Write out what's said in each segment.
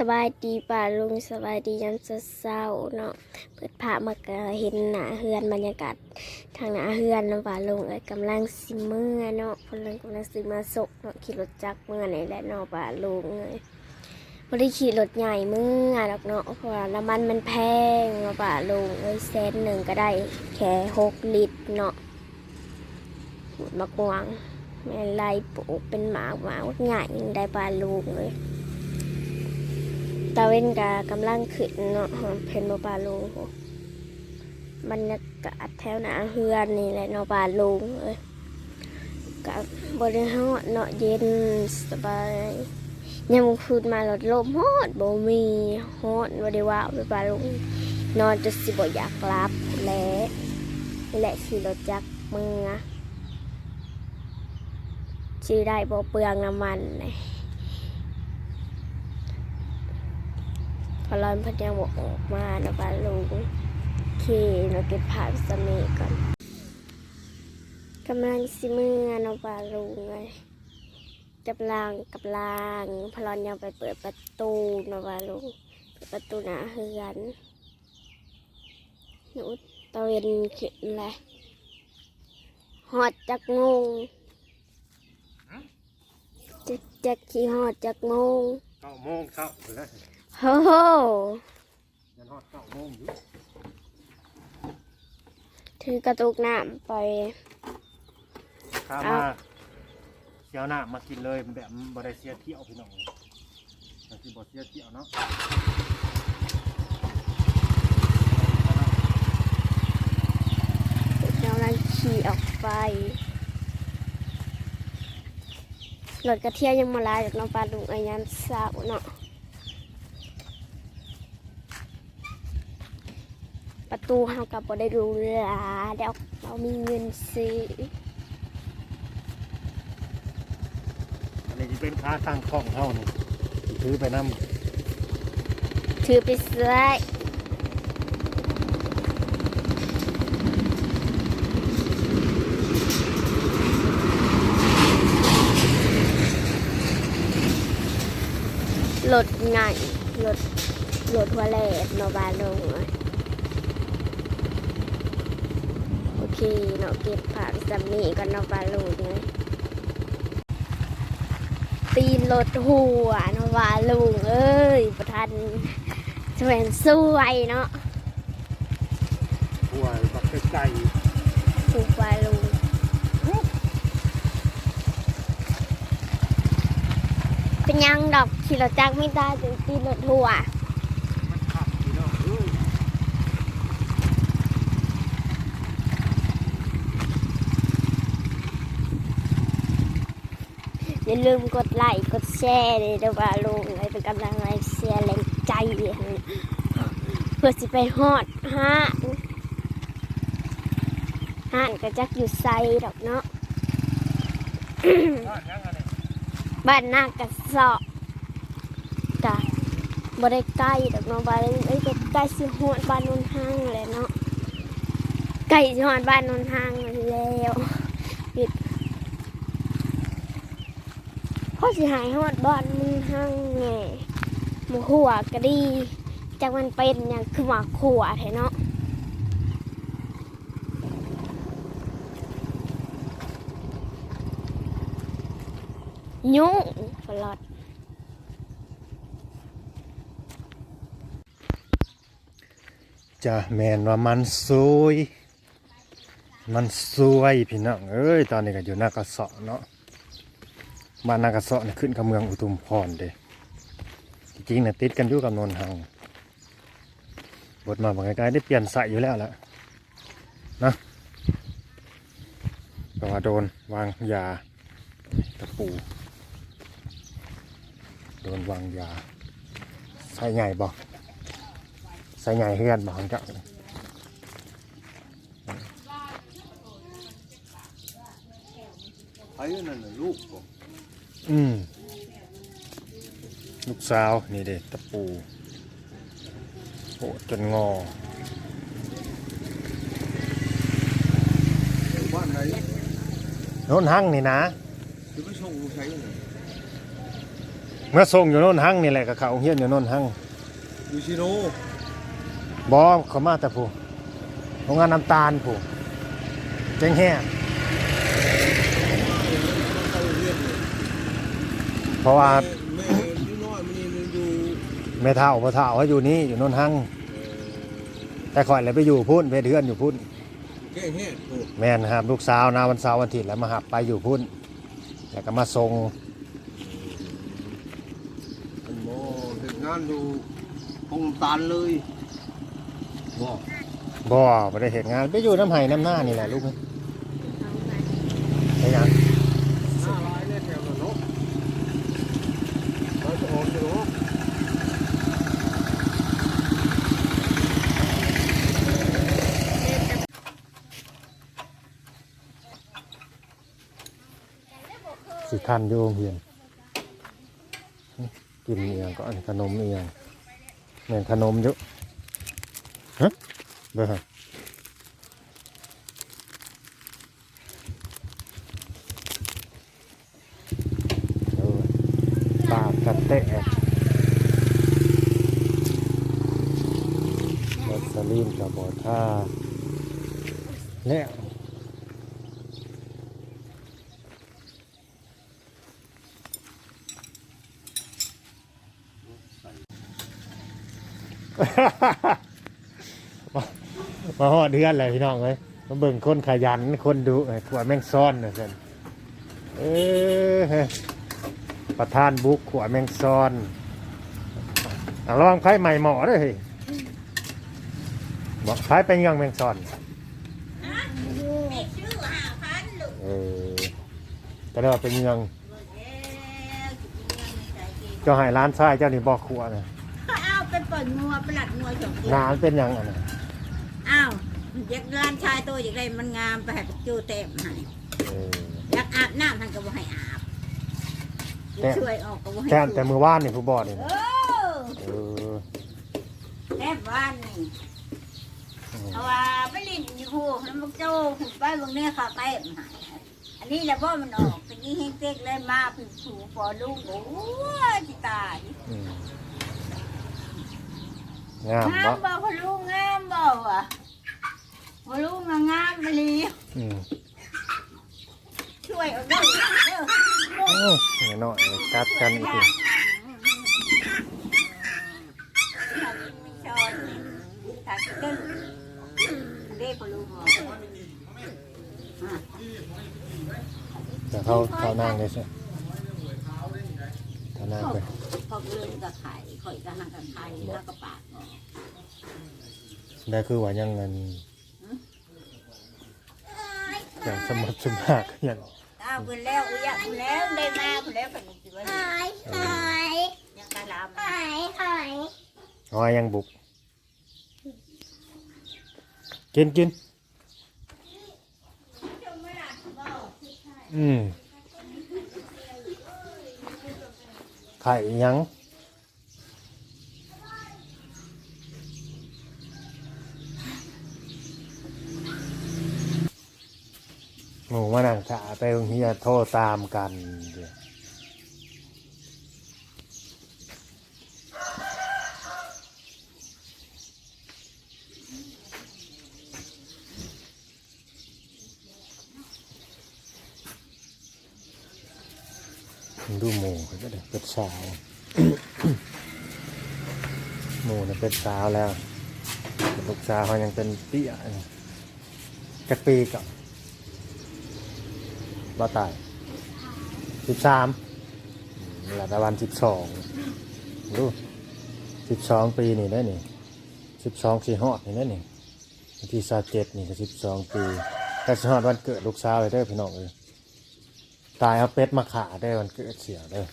สบายดีป่าลุงสบายดียันเศร้าเนาะเปิดผ้ามากเห็นหนาเฮือนบรรยากาศทางหนาเฮือนนาะป่าลุงเอ้ยกำลังสิเมื่อเนาะพลังกำลังซื้อมาศกเนาะขี่รถจักรเมื่อไหนแหละเนาะป่าลุงเลยไม่ได้ขี่รถใหญ่เมื่อดอกเนาะเพราะน้ำมันมันแพงเนาะป่าลุงเอ้ยเซนหนึ่งก็ได้แค่หกลิตรเนาะมากวางแม่ไล่ปลูกเป็นหมาหมาใหญ่ยังได้ป่าลุงเลย ตาเว้นกากำลังขึ้นเนาะเพนบ่ปลาลุงบรรยากาศแถวหนาเฮือนนี่แหละเนาะปลาลุงเอ้ยกับบริหารเนาะเย็นสบายยามคืนมาหลดลมฮอดบ่มีฮอดบ่ได้ว่าไปปลาลุงนอนจนสิบ่อยากหลับและและขี่รถจักรมือชื่อได้บ่เปลืองน้ำมันเลย พอ ร้อนพัดยังบอกออกมานะปลาลุงโอเคเราเก็บผ่านสมีก่อนกำลังสิมือนะปลาลุงเลยกำลังกับลางพอร้อนยังไปเปิดประตูนะปลาลุงเปิดประตูหนาเฮือนหนูตะเวนขึ้นเลยหอดจากงงจะจะขี่หอดจากงงเก้าโมงเช้าแล้ว โอ้โหยันฮอดเก้าโมงอยู่ถือกระตุกน้ำไป ข้าเอามาเสียวหน้ามากินเลยแบบบ่ได้เสียเที่ยวพี่น้องมันคือบ่เสียเที่ยวเนาะกำลังขี่ออกไปรถกระเทียยังมาลายจากน้องปลาดุงอายันสาวเนาะประ ตูเฮากับบ่ได้รู้เวลาเดี๋ยวเรามีเงินซื้ออันนี้จะเป็นค้าตั้งกล้องเท่านี่ถือไปนำถือไปซื้อรถไงรถรถหัวแหลกเนาะบาลงเลยโอเคเนาะเก็บผ่านซัมนี่กันเนาะบาลงเลยตีนรถหัวเนาะบาลุงเอ้ยประทันแสวงสวยเนาะหัวบักไก่ถูกบาลุงเป็นยังดอกขี่รถจักรไม่ได้จนตีนรถหัว มันขับพี่น้องเอ้ย อย่าลืมกดไลค์กดแชร์เลยเด้อบาลุงเลยเป็นกำลังใจเสียแรงใจเพื่อสิไปฮอดห้านห้านก็จักอยู่ไซดอกเนาะบ้านนากระสอบกะบ่ได้ใกล้ดอกเนาะบ้านเอ้ยก็ใกล้สิฮอดบ้านนนห้างเลยเนาะใกล้สิฮอดบ้านนนห้างแล้วหยุด พอสิหายฮอดบ้านนนห้างแง่หมูหัวก็ดีจากมันเป็นหยังคือหมาขัวแท้เนาะยุ่งฟลอดจะแมนว่ามันสวย มันสวยพี่น้องเอ้ย ตอนนี้ก็อยู่หน้ากระสาะเนาะ บ้านนากระเสาะนี่ขึ้นกับเมืองอุทุมพรเด้จริงๆนะติดกันอยู่กับนนทางบทมาบางไกลๆได้เปลี่ยนสายอยู่แล้วล่ะนะเพราะว่าโดนวางยาตะปู โดนวางยาใส่ใหญ่บ่ใส่ใหญ่เฮือนบองจ้าไอ้นั่นน่ะลูกบอื มลูกสาวนี่เด็ตะปูโอ้จนงอบ้านไหนโน้นหั่งนี่นะจะไปส่งใช้ยังไงเมื่อส่งอยู่โน่นหั่งนี่แหละกับเขาเฮียนอยู่โน่นหั่งยูชิโร่บอเขามาแต่ผู้โรงงานน้ำตาลผู้เจ๊งแห่เข้าเรียนเลย เพราะว่าแม่นิดน้อยมันนี่มันอยู่แม่เฒ่าพ่อเฒ่าเขาอยู่นี่อยู่โน่นหั่งเอ่อแต่ข่อยเลยไปอยู่พุ่นไปเดือนอยู่พุ่นแก้แห้งโอ้แม่นครับลูกสาวนาวันเสาร์วันอาทิตย์แล้วมาหับไปอยู่พุ่นแล้วก็มาส่งมันโมเห็นงานดูคงตาลเลยบอกบ่ไม่ได้เห็นงานไปอยู่น้ำไห้น้ำหน้านี่แหละลูกเอ้ยไปยัง ห้าร้อยเนี่ยแถวนั้นเนาะเราจะออกจะเนาะ สิทันอยู่โรงเรียนกินเอียงก็อันขนมเอียงเหมือนขนมเยอะฮะเบ้อปากกระเตะบัสลีนกับบอท่าแล้ว มาหอดเดือนเลยพี่น้องเลยมาเบิ่งคนขยันคนดูไอ้ขวแมงซ่อนนะสันเออประธานบุกขวแมงซ่อนอะระวังไพ่ใหม่หมอด้วยเฮ้ยบอกไพ่เป็นยังแมงซ่อนเออก็ได้ว่าเป็นยังเจ้าหายร้านทรายเจ้านี่บอกขวนะ อ้าวเป็นเปิดงัวประหลัดงัวสองตัวงานเป็นยังไงนะอ้าวอยากร้านชายตัวอยากได้มันงามไปให้จูเต็มให้เอออยากอาบน้ำท่านก็บ่ให้อาบแต่ช่วยออกก็บ่ให้แค่แต่มือว่านนี่ผู้บอดนี่เอนะอเออแอบว่านนี่เพราะว่าไปลินอยู่คู่แล้วมันโจ้ขุดไปบางเนี้ยเขาเต็มให้อันนี้แหละพ่อมันออกตะกี้เฮงเต็กเลยมาผิวผูปอลูกโอ้ยจิตาย อืม งามงาบ่มบ่พอลูกงามบ่วะพอลูกงามไปเลยอืมช่วยเอาด้วยเด้อโอ้ยน้อยๆกัดกันอีกทีแต่เขาเขานั่งเลยใช่เขานั่งไปพอเรื่องกับไข่ ข่อยกับหังกับไข่แล้วก็ปากได้คือว่ายังเงินอย่างสมดสมากอย่างอ้าวคุณแล้วอุ้ยคุณแล้วได้มาคุณแล้วเป็นจีวันหายหายยังกะลำหายหายหอยยังบุก กินกินอืมไข่ยัง หมูมานั่งขาไปโรงเรียนโทรตามกันเดี๋ยวดูหมูเขาจะได้เป็นสาวหมูเนี่ยเป็นสาวแล้วลูกสาวเขายังเป็นเตี้ยอยู่จักปีกับ บ่ตายสิบสามหลักวันสิบสองดูสิบสองปีนี่ได้นี่สิบสองสี่หอดนี่ได้นี่วันที่สาเจ็ดนี่ก็สิบสองปีแต่สหอดวันเกิดลูกสาวเลยเด้พี่น้องเอ้ยตายเอาเป็ดมาขาได้วันเกิดเสียเด้อ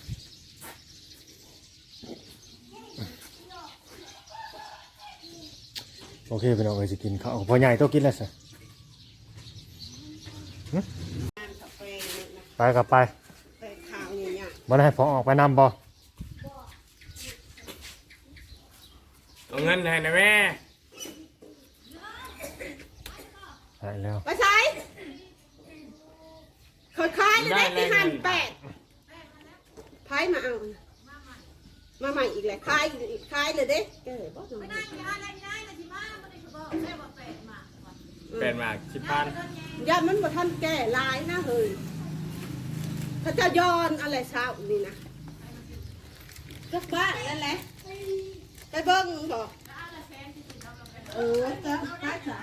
โอเคพี่น้องเอ้ยจะกินข้าวพอใหญ่ต้องกินแล้วสิ ไปกับไปมันให้ผมออกไปนำบ่เอาเงินให้นะแม่ใช่แล้วไปใช้คอยคายได้ไปหันแปดไพ่มาเอามาใหม่อีกแหละคายอีกคายเลยเด้แก่บ่หน่อยแปดหมากสิบพันยามันบ่ทันแก่หลายนะเฮ้ย ถ้าจะย้อนอะไรเช้านี่นะก็บ้านนั่นแหละไปเบิ้งบอกเออจะไปจ้ะ